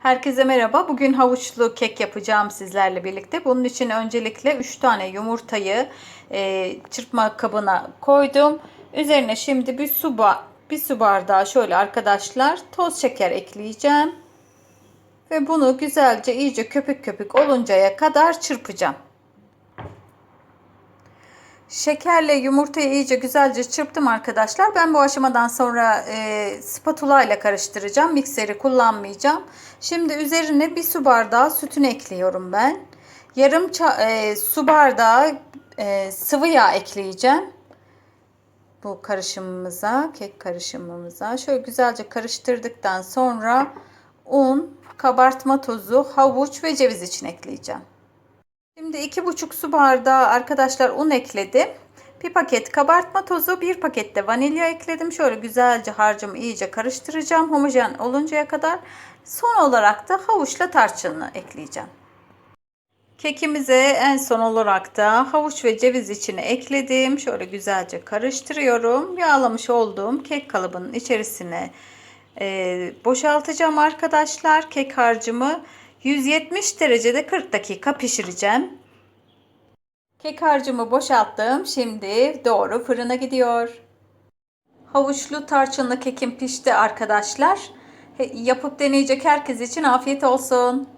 Herkese merhaba. Bugün havuçlu kek yapacağım sizlerle birlikte. Bunun için öncelikle 3 tane yumurtayı e, çırpma kabına koydum. Üzerine şimdi bir su, bir su bardağı şöyle arkadaşlar toz şeker ekleyeceğim. Ve bunu güzelce iyice köpük köpük oluncaya kadar çırpacağım. Şekerle yumurtayı iyice güzelce çırptım arkadaşlar. Ben bu aşamadan sonra e, spatula ile karıştıracağım. Mikseri kullanmayacağım. Şimdi üzerine bir su bardağı sütünü ekliyorum ben. Yarım e, su bardağı e, sıvı yağ ekleyeceğim. Bu karışımımıza, kek karışımımıza. Şöyle güzelce karıştırdıktan sonra un, kabartma tozu, havuç ve ceviz için ekleyeceğim. Şimdi iki buçuk su bardağı arkadaşlar un ekledim. Bir paket kabartma tozu, bir paket de vanilya ekledim. Şöyle güzelce harcımı iyice karıştıracağım homojen oluncaya kadar. Son olarak da havuçla tarçınını ekleyeceğim. Kekimize en son olarak da havuç ve ceviz içine ekledim. Şöyle güzelce karıştırıyorum. Yağlamış olduğum kek kalıbının içerisine e, boşaltacağım arkadaşlar. Kek harcımı 170 derecede 40 dakika pişireceğim. Kek harcımı boşalttım. Şimdi doğru fırına gidiyor. Havuçlu tarçınlı kekim pişti arkadaşlar. Yapıp deneyecek herkes için afiyet olsun.